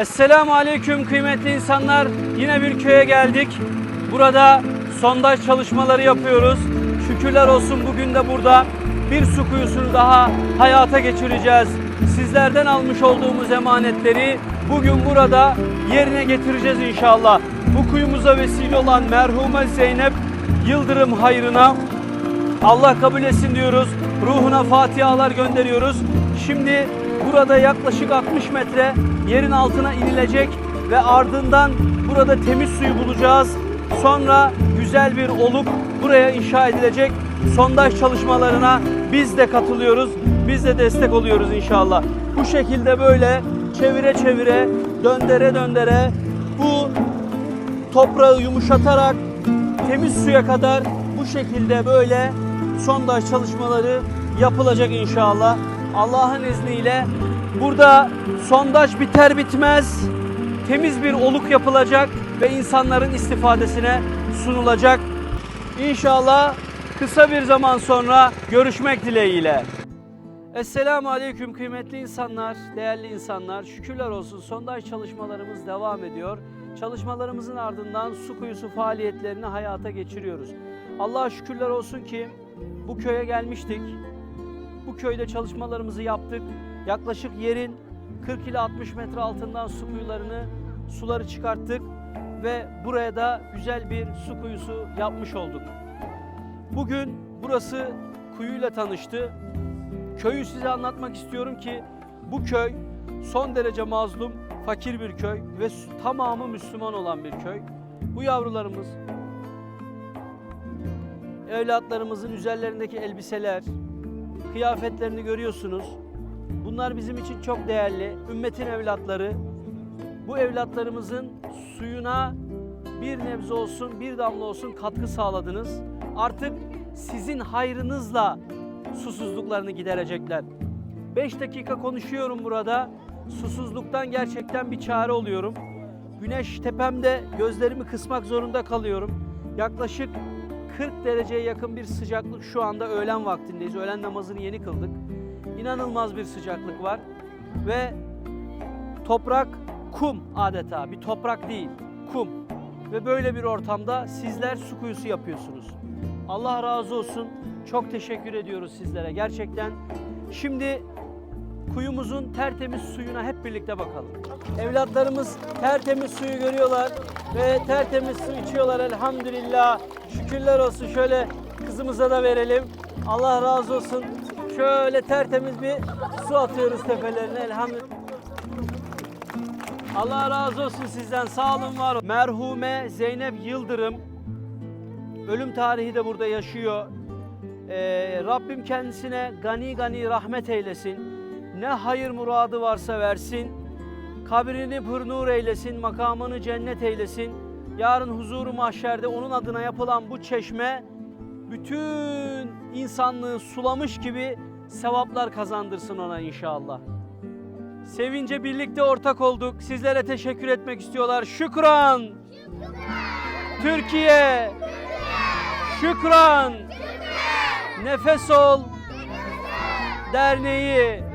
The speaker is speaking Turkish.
Esselamu Aleyküm kıymetli insanlar. Yine bir köye geldik. Burada sondaj çalışmaları yapıyoruz. Şükürler olsun bugün de burada bir su kuyusunu daha hayata geçireceğiz. Sizlerden almış olduğumuz emanetleri bugün burada yerine getireceğiz inşallah. Bu kuyumuza vesile olan merhume Zeynep Yıldırım hayrına Allah kabul etsin diyoruz. Ruhuna fatihalar gönderiyoruz. Şimdi burada yaklaşık 60 metre yerin altına inilecek ve ardından burada temiz suyu bulacağız. Sonra güzel bir oluk buraya inşa edilecek. Sondaj çalışmalarına biz de katılıyoruz. Biz de destek oluyoruz inşallah. Bu şekilde böyle çevire çevire, döndere döndere bu toprağı yumuşatarak temiz suya kadar bu şekilde böyle sondaj çalışmaları yapılacak inşallah. Allah'ın izniyle burada sondaj biter bitmez temiz bir oluk yapılacak ve insanların istifadesine sunulacak. İnşallah kısa bir zaman sonra görüşmek dileğiyle. Esselamu Aleyküm kıymetli insanlar, değerli insanlar. Şükürler olsun sondaj çalışmalarımız devam ediyor. Çalışmalarımızın ardından su kuyusu faaliyetlerini hayata geçiriyoruz. Allah'a şükürler olsun ki bu köye gelmiştik. Bu köyde çalışmalarımızı yaptık. Yaklaşık yerin 40 ile 60 metre altından su kuyularını, suları çıkarttık ve buraya da güzel bir su kuyusu yapmış olduk. Bugün burası kuyuyla tanıştı. Köyü size anlatmak istiyorum ki bu köy son derece mazlum, fakir bir köy ve tamamı Müslüman olan bir köy. Bu yavrularımız, evlatlarımızın üzerlerindeki elbiseler, kıyafetlerini görüyorsunuz. Bunlar bizim için çok değerli. Ümmetin evlatları. Bu evlatlarımızın suyuna bir nebze olsun, bir damla olsun katkı sağladınız. Artık sizin hayrınızla susuzluklarını giderecekler. 5 dakika konuşuyorum burada. Susuzluktan gerçekten bir çare oluyorum. Güneş tepemde gözlerimi kısmak zorunda kalıyorum. Yaklaşık 40 dereceye yakın bir sıcaklık şu anda öğlen vaktindeyiz. Öğlen namazını yeni kıldık. İnanılmaz bir sıcaklık var ve toprak kum adeta bir toprak değil kum ve böyle bir ortamda sizler su kuyusu yapıyorsunuz. Allah razı olsun. Çok teşekkür ediyoruz sizlere gerçekten. Şimdi kuyumuzun tertemiz suyuna hep birlikte bakalım. Evlatlarımız tertemiz suyu görüyorlar ve tertemiz su içiyorlar elhamdülillah. Şükürler olsun. Şöyle kızımıza da verelim. Allah razı olsun. Şöyle tertemiz bir su atıyoruz tepelerine elhamdülillah. Allah razı olsun sizden. Sağ olun, var olun. Merhume Zeynep Yıldırım ölüm tarihi de burada yaşıyor. Ee, Rabbim kendisine gani gani rahmet eylesin. Ne hayır muradı varsa versin. Kabrini pır nur eylesin, makamını cennet eylesin. Yarın huzuru mahşerde onun adına yapılan bu çeşme bütün insanlığı sulamış gibi sevaplar kazandırsın ona inşallah. Sevince birlikte ortak olduk. Sizlere teşekkür etmek istiyorlar. Şükran. Türkiye. Şükran. Nefes ol. Derneği